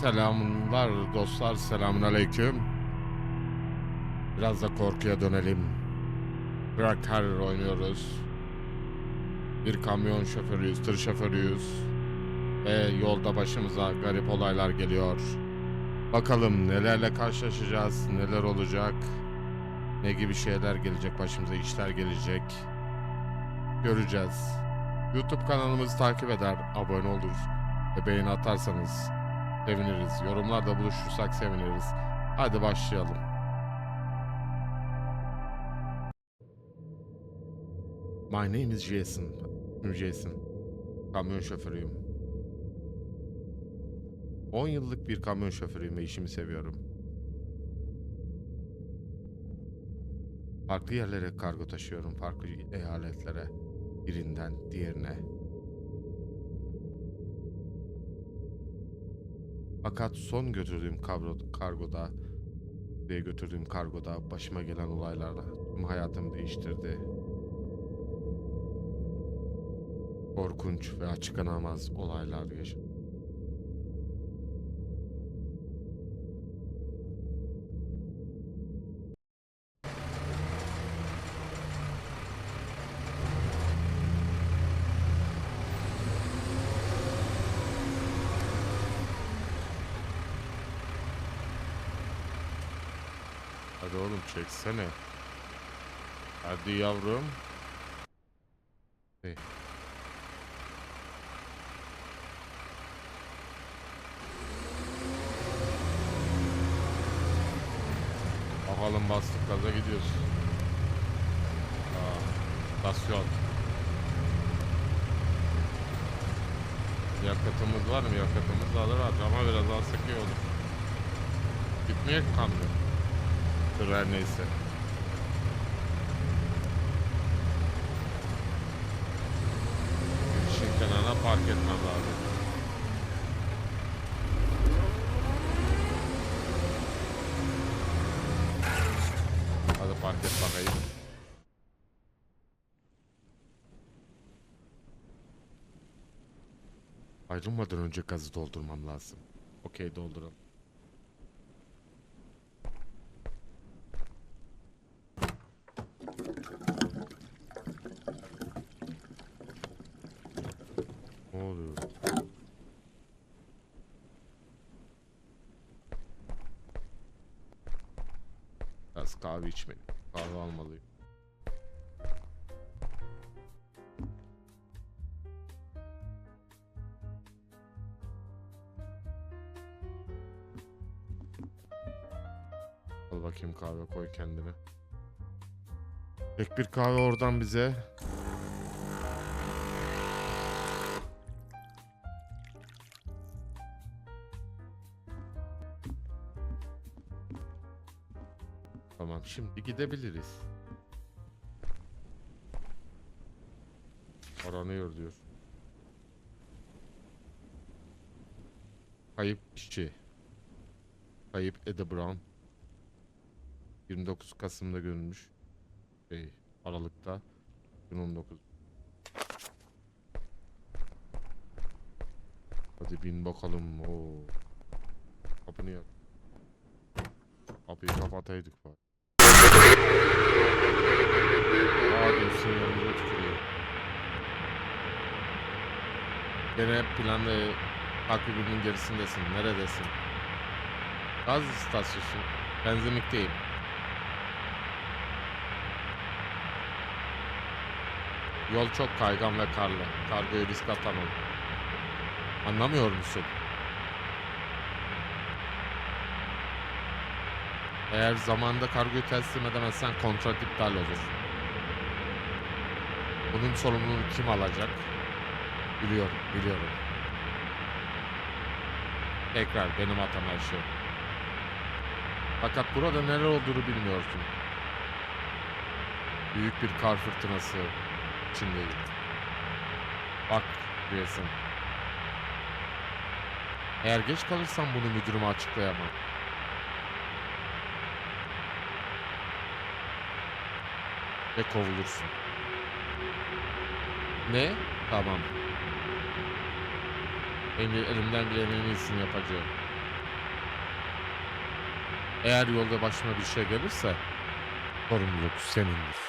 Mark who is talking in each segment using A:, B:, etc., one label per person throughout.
A: Selamlar dostlar, selamun aleyküm. Biraz da korkuya dönelim. Bırak Terror oynuyoruz. Bir kamyon şoförüyüz, tır şoförüyüz. Ve yolda başımıza garip olaylar geliyor. Bakalım nelerle karşılaşacağız, neler olacak. Ne gibi şeyler gelecek başımıza, işler gelecek. Göreceğiz. YouTube kanalımızı takip eder, abone olur ve beğeni atarsanız seviniriz. Yorumlarda buluşursak seviniriz. Hadi başlayalım. My name is Jason. Jason. Kamyon şoförüyüm. 10 yıllık bir kamyon şoförüyüm ve işimi seviyorum. Farklı yerlere kargo taşıyorum, farklı eyaletlere, birinden diğerine. Fakat son götürdüğüm kargo, kargoda ve götürdüğüm kargoda başıma gelen olaylarla tüm hayatımı değiştirdi. Korkunç ve açıklanamaz olaylar yaşadım. Hadi çeksene. Hadi yavrum. Hey. Bakalım bastık gaza gidiyoruz. Aa, stasyon. Yakıtımız var mı? Yakıtımız alır ama biraz alsak iyi olur. Gitmeye kamyon. Dur her neyse. Girişin kenarına park etmem lazım. Hadi park et bakayım. Ayrılmadan önce gazı doldurmam lazım. Okey dolduralım. Ne oluyor? Biraz kahve içmeliyim. Kahve almalıyım. Al bakayım kahve koy kendine. Tek bir kahve oradan bize. Şimdi gidebiliriz. Aranıyor diyor. Kayıp işçi. Kayıp Eddie Brown. 29 Kasım'da görülmüş. Şey, Aralık'ta. 2019. Hadi bin bakalım. Oo. Kapını yap. Kapıyı kapataydık bak. Sinyalimize tükürüyor. Gene planda takibinin gerisindesin. Neredesin? Gaz istasyonu. Benzinlikteyim. Yol çok kaygan ve karlı. Kargoya risk atamam. Anlamıyor musun? Eğer zamanda kargoyu teslim edemezsen kontrat iptal olur. Bunun sorumluluğunu kim alacak? Biliyorum, biliyorum. Tekrar benim hatam her şey. Fakat burada neler olduğunu bilmiyorsun. Büyük bir kar fırtınası içindeyim. Bak diyorsun. Eğer geç kalırsam bunu müdürüme açıklayamam. Ve kovulursun. Ne? Tamam. Benim elimden gelen en iyisini yapacağım. Eğer yolda başıma bir şey gelirse sorumluluk senindir.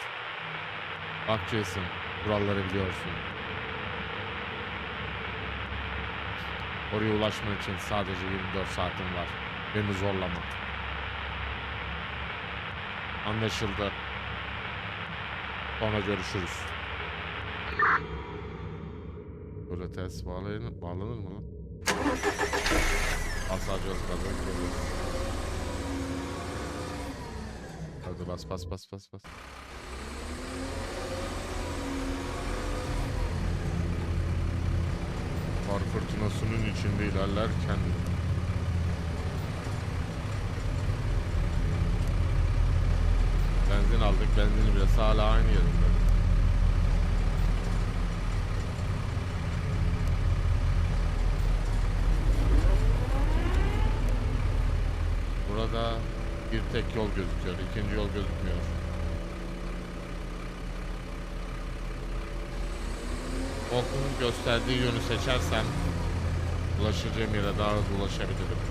A: Bak Jason, kuralları biliyorsun. Oraya ulaşman için sadece 24 saatin var. Beni zorlama. Anlaşıldı. Sonra görüşürüz. Böyle ters bağlanır, bağlanır mı lan? Asacağız kadar Hadi bas bas bas bas bas. Kar fırtınasının içinde ilerlerken Benzin aldık. Benzin biraz hala aynı yerinde. Burada bir tek yol gözüküyor. ikinci yol gözükmüyor. Okun gösterdiği yönü seçersem ulaşacağım yere daha hızlı ulaşabilirim.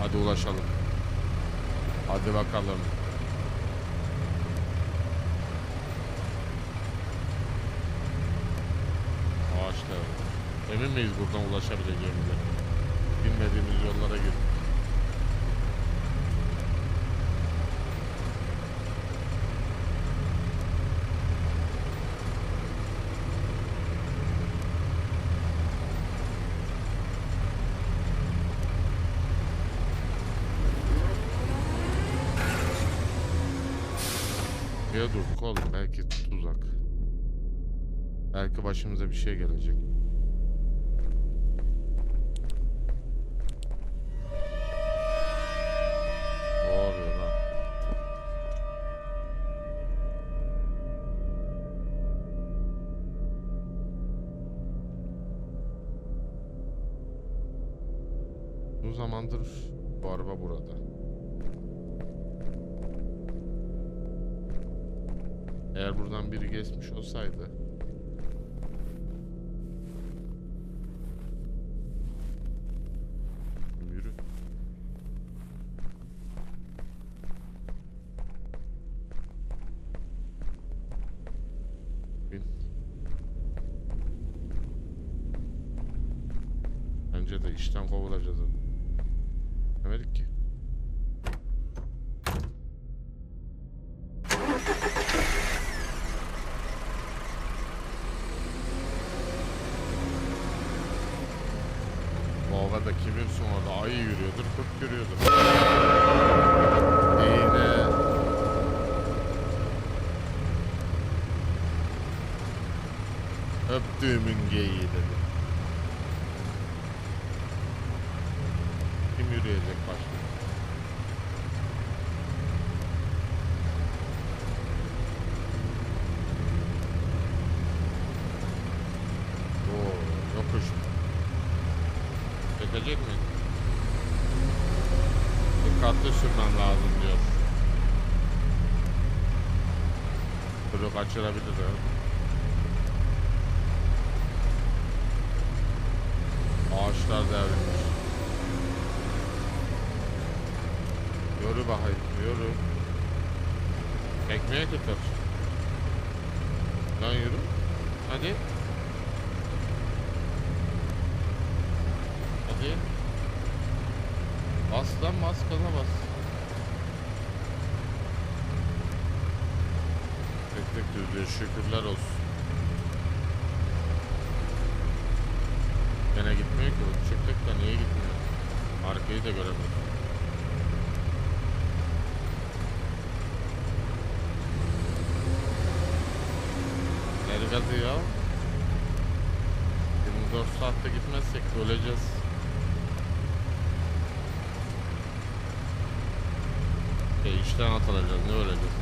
A: Hadi ulaşalım. Hadi bakalım. Ağaçlar. Emin miyiz buradan ulaşabileceğimize? Bilmediğimiz yollara girdik. Niye durduk oğlum? Belki tuzak. Belki başımıza bir şey gelecek. Ne biri geçmiş olsaydı Yürü. Bin. Bence de işten kovulacağız. Demedik ki. Öptüğümün geyiği dedi. Kim yürüyecek başka? Oo, yokuş. Çekecek mi? Dikkatli sürmem lazım diyor. Turu kaçırabilir ha. Ağaçlar devrilmiş. Yürü bakayım, yürü. Ekmeğe tutar. Lan yürü. Hadi. Hadi. Bas lan bas gaza bas. Tek tek düzlüğe şükürler olsun. Gene gitmiyor ki. Çıktık da niye gitmiyor? Arkayı da göremiyorum. Nerede ya? 24 saatte gitmezsek öleceğiz. E işten atılacağız ne öleceğiz?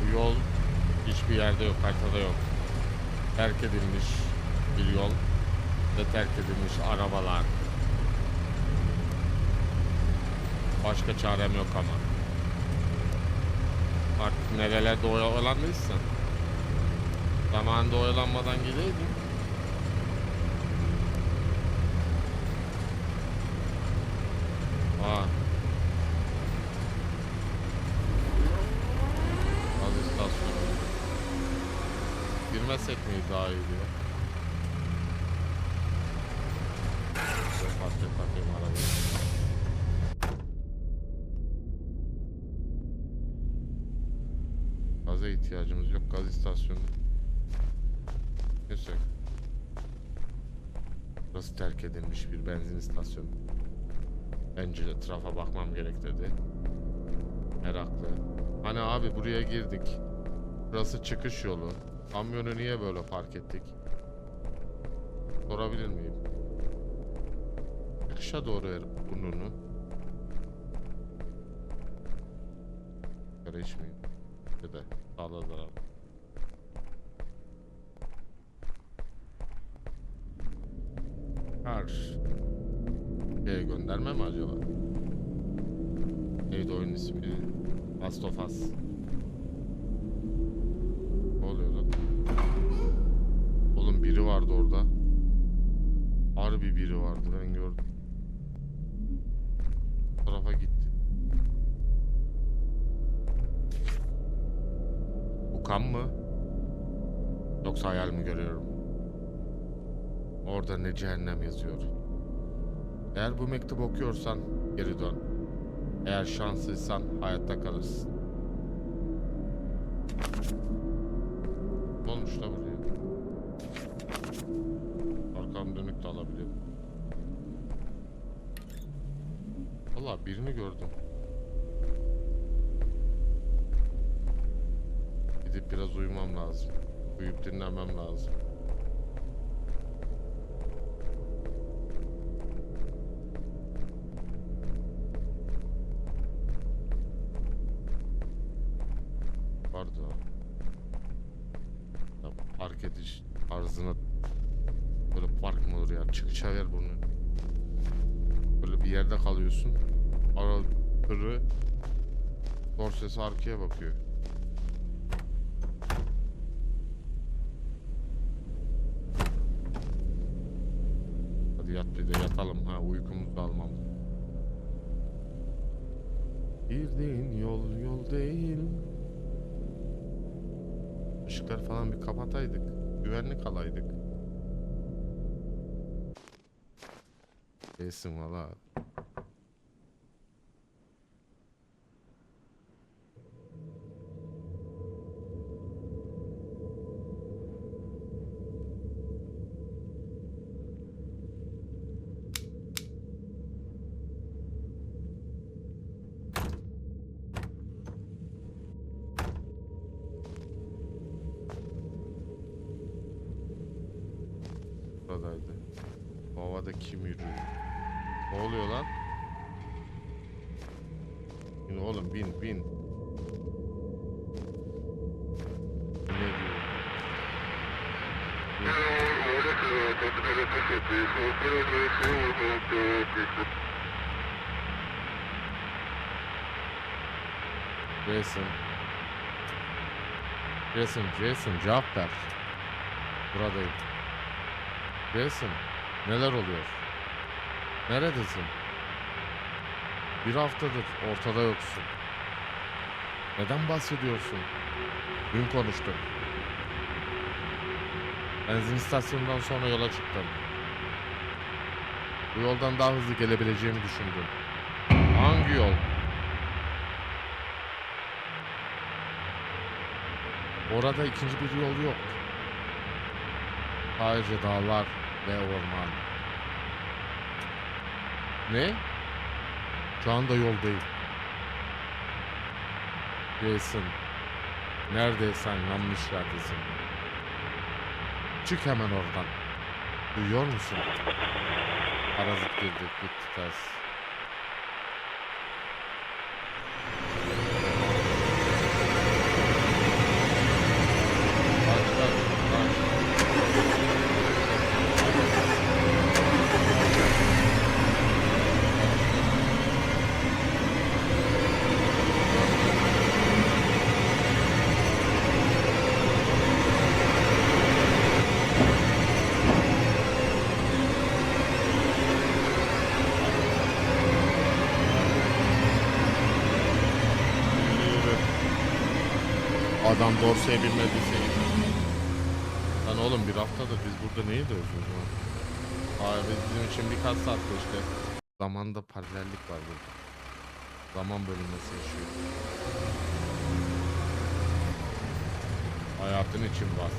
A: Bu yol hiçbir yerde yok, haritada yok. Terk edilmiş bir yol ve terk edilmiş arabalar. Başka çarem yok ama. Artık nerelerde oyalandıysan zamanında oyalanmadan gideydin. Sürmesek mi daha iyi diyor. Şöyle bakayım arabayı. Gaza ihtiyacımız yok. Gaz istasyonu. Neyse. Burası terk edilmiş bir benzin istasyonu. Bence de trafa bakmam gerek dedi. Meraklı. Hani abi buraya girdik. Burası çıkış yolu. Kamyonu niye böyle park ettik? Sorabilir miyim? Çıkışa doğru ver burnunu. Sigara içmeyin. Bir de sağlığa zarar. Her şeye gönderme mi acaba? Neydi oyun ismi? Last of Us. Vardı orada. Harbi biri vardı ben gördüm. Tarafa gitti. Bu kan mı? Yoksa hayal mi görüyorum? Orada ne cehennem yazıyor. Eğer bu mektubu okuyorsan geri dön. Eğer şanslıysan hayatta kalırsın. Ne olmuş da buraya? Dönük de alabiliyorum. Valla birini gördüm. Gidip biraz uyumam lazım. Uyuyup dinlenmem lazım. Arkaya bakıyor. Hadi yat bir de yatalım ha uykumuzu almam. Girdiğin yol yol değil. Işıkları falan bir kapataydık. Güvenlik alaydık. Değilsin valla. Jason. Jason, Jason cevap ver. Buradayım. Jason, neler oluyor? Neredesin? Bir haftadır ortada yoksun. Neden bahsediyorsun? Dün konuştuk. Benzin istasyonundan sonra yola çıktım. Bu yoldan daha hızlı gelebileceğimi düşündüm. Hangi yol? Orada ikinci bir yol yok. Sadece dağlar ve orman. Ne? Şu anda yoldayım. Jason. Neredeysen yanlış yerdesin. Çık hemen oradan. Duyuyor musun? Parazit girdi. Gitti ters. Yürü. Adam dorsaya binmediyse Lan oğlum bir haftadır biz burada neyi o zaman? Abi bizim için birkaç saat işte. Zamanda paralellik var burada. Zaman bölünmesi yaşıyor. Hayatın için var.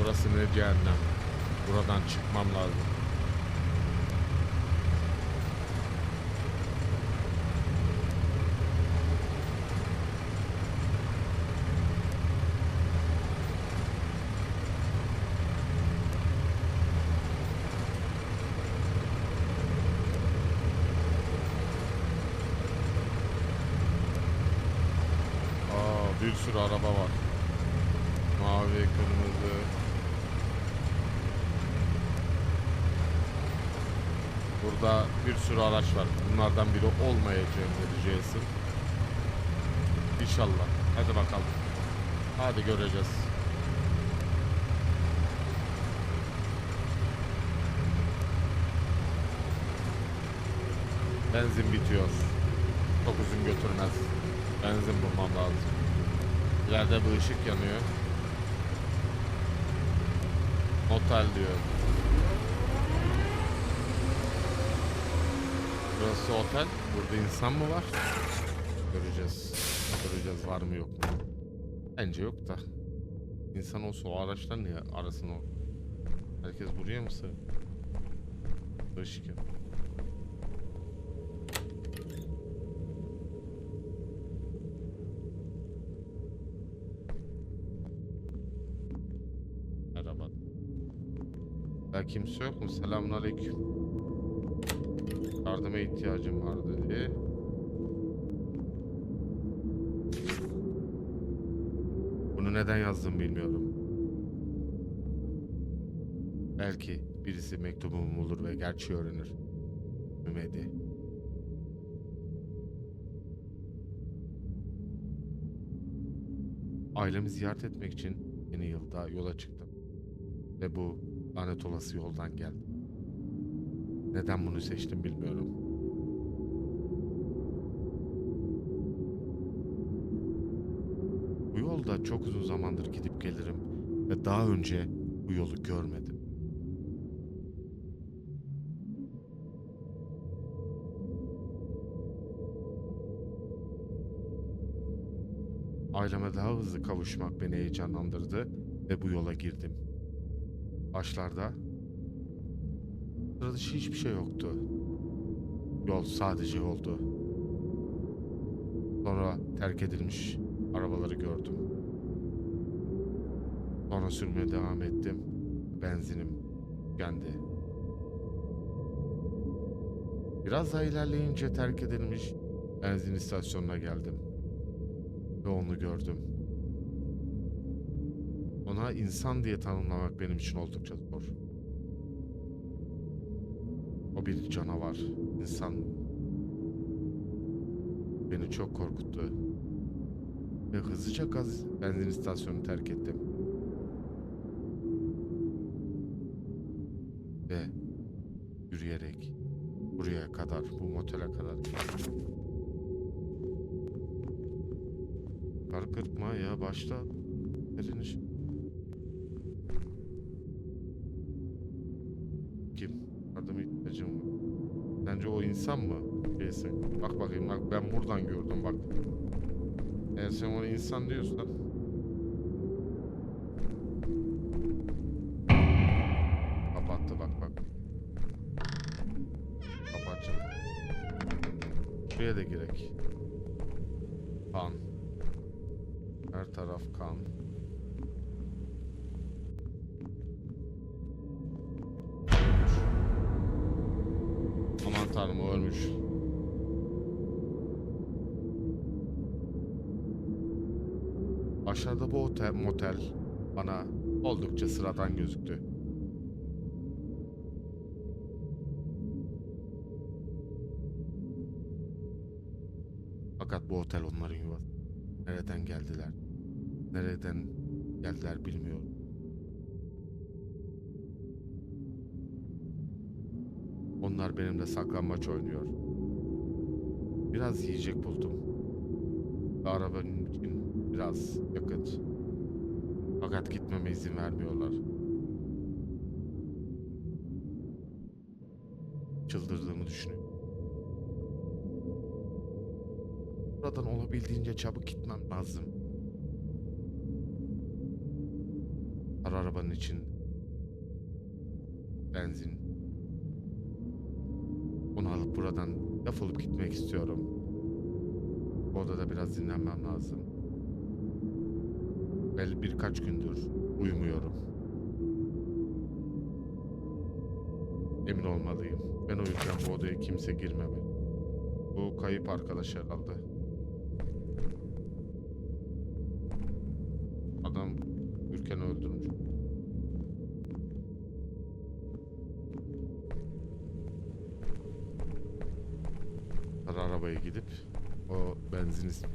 A: Burası ne cehennem. Buradan çıkmam lazım. Aa, bir sürü araba var. Mavi, kırmızı. Burada bir sürü araç var. Bunlardan biri olmayacağım dedi. İnşallah. Hadi bakalım. Hadi göreceğiz. Benzin bitiyor. Çok uzun götürmez. Benzin bulmam lazım. İleride bir ışık yanıyor. Motel diyor. Burası otel. Burada insan mı var? Göreceğiz. Göreceğiz var mı yok mu? Bence yok da. İnsan olsa o araçlar niye arasın o? Herkes buraya mı sığ? Işık yok. Merhaba. Ya kimse yok mu? Selamünaleyküm. Yardıma ihtiyacım var dedi. Bunu neden yazdım bilmiyorum. Belki birisi mektubumu bulur ve gerçeği öğrenir. Ümidi. Ailemi ziyaret etmek için yeni yılda yola çıktım. Ve bu lanet olası yoldan geldim. Neden bunu seçtim bilmiyorum. Bu yolda çok uzun zamandır gidip gelirim ve daha önce bu yolu görmedim. Aileme daha hızlı kavuşmak beni heyecanlandırdı ve bu yola girdim. Başlarda sıra dışı hiçbir şey yoktu. Yol sadece yoldu. Sonra terk edilmiş arabaları gördüm. Sonra sürmeye devam ettim. Benzinim tükendi. Biraz daha ilerleyince terk edilmiş benzin istasyonuna geldim. Ve onu gördüm. Ona insan diye tanımlamak benim için oldukça zor. O bir canavar, insan. Beni çok korkuttu. Ve hızlıca gaz benzin istasyonunu terk ettim. İnsan mı? Neyse. Bak bakayım bak ben buradan gördüm bak. Eğer sen ona insan diyorsan. Ölmüş. Aşağıda bu otel, motel bana oldukça sıradan gözüktü. Fakat bu otel onların yuvası. Nereden geldiler? Nereden geldiler bilmiyorum. Onlar benimle saklanmaç oynuyor. Biraz yiyecek buldum. Arabanın için biraz yakıt. Fakat gitmeme izin vermiyorlar. Çıldırdığımı düşünüyorum. Buradan olabildiğince çabuk gitmem lazım. Ara arabanın için benzin. Onu alıp buradan defolup gitmek istiyorum. Bu odada biraz dinlenmem lazım. Belli birkaç gündür uyumuyorum. Emin olmalıyım. Ben uyurken bu odaya kimse girmemeli. Bu kayıp arkadaş herhalde.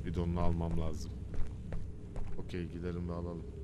A: Bidonunu almam lazım. Okey gidelim ve alalım.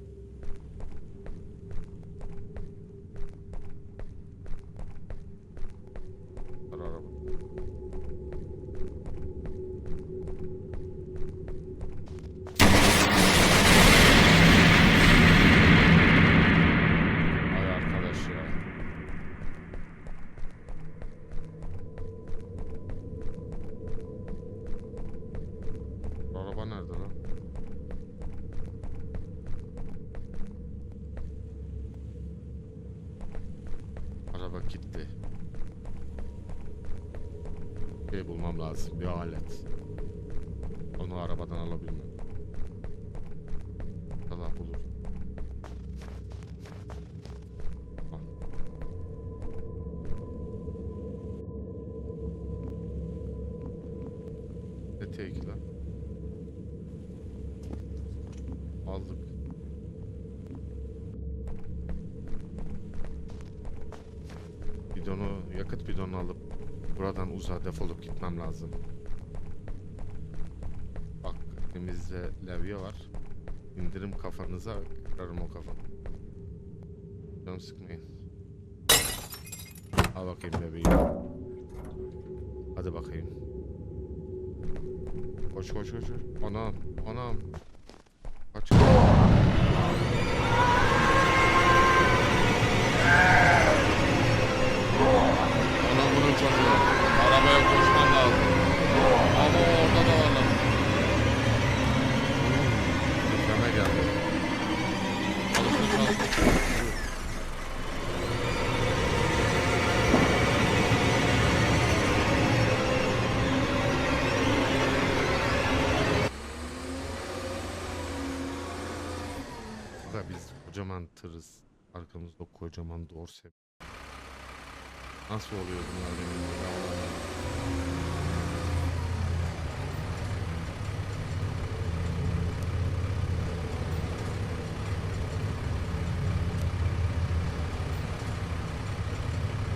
A: Alet. Onu arabadan alabilmem. Allah bulur. Al. Ne teki lan? Aldık. Bidonu, yakıt bidonu alıp buradan uzağa defolup gitmem lazım. Elimizde levye var. İndirim kafanıza kırarım o kafanı. Canım sıkmayın. Al bakayım bebeğim. Hadi bakayım. Koş koş koş. Anam anam. Kocaman tırız. Arkamızda kocaman dorse. Nasıl oluyor bunlar benim?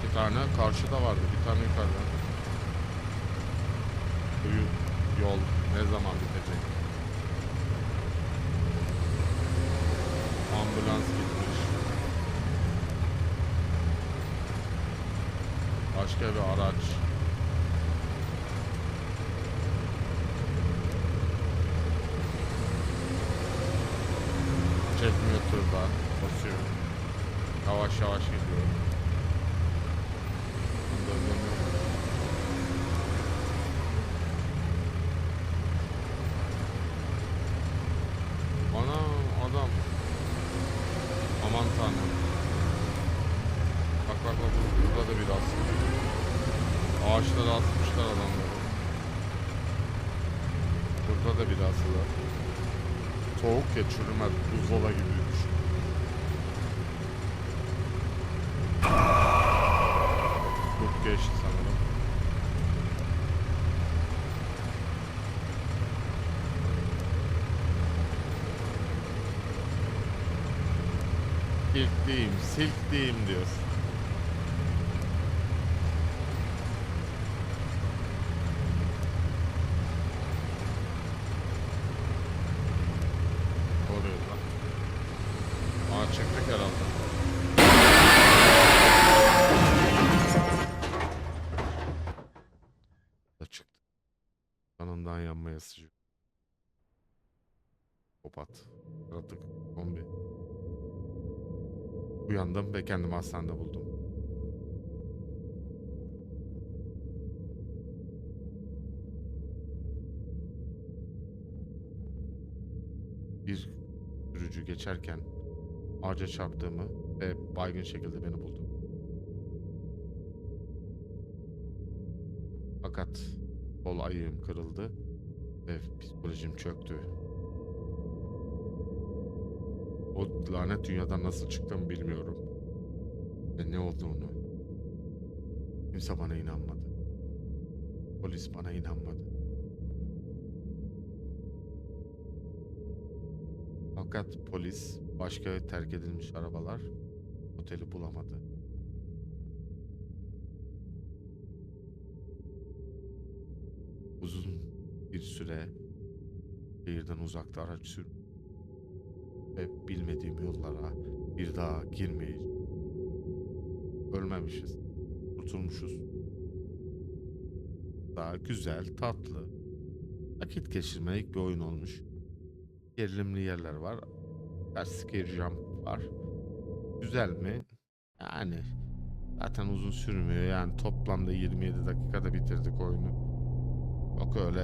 A: Bir tane karşıda vardı, bir tane yukarıda. Bu yu- yol ne zaman bitecek? Başka bir araç. Çekmiyor tırda. Basıyor. Yavaş yavaş gidiyor. Dön, dön, dön. Ana adam. Aman tanrım. Bak bak bak bur- burada da bir aslında. Ağaçlara asmışlar adamları. Burada da bir asılar. Soğuk ya çürümez. Buzdolabı gibi düşün. Geçti sanırım. Silkliyim, silkliyim diyor. Hastanede buldum. Bir sürücü geçerken ağaca çarptığımı ve baygın şekilde beni buldu. Fakat sol ayağım kırıldı ve psikolojim çöktü. O lanet dünyadan nasıl çıktım bilmiyorum. Ve ne olduğunu. Kimse bana inanmadı. Polis bana inanmadı. Fakat polis başka terk edilmiş arabalar oteli bulamadı. Uzun bir süre şehirden uzakta araç sür ve bilmediğim yollara bir daha girmeyi ölmemişiz. Kurtulmuşuz. Daha güzel, tatlı, vakit geçirmelik bir oyun olmuş. Gerilimli yerler var. Scare jump var. Güzel mi? Yani zaten uzun sürmüyor. Yani toplamda 27 dakikada bitirdik oyunu. Yok öyle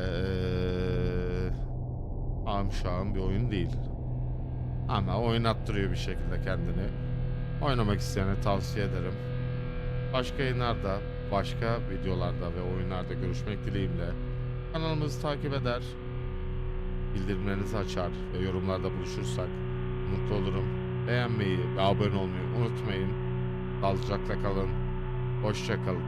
A: şağım bir oyun değil. Ama oynattırıyor bir şekilde kendini. Oynamak isteyene tavsiye ederim. Başka yayınlarda, başka videolarda ve oyunlarda görüşmek dileğimle. Kanalımızı takip eder, bildirimlerinizi açar ve yorumlarda buluşursak mutlu olurum. Beğenmeyi ve abone olmayı unutmayın. Sağlıcakla kalın. Hoşça kalın.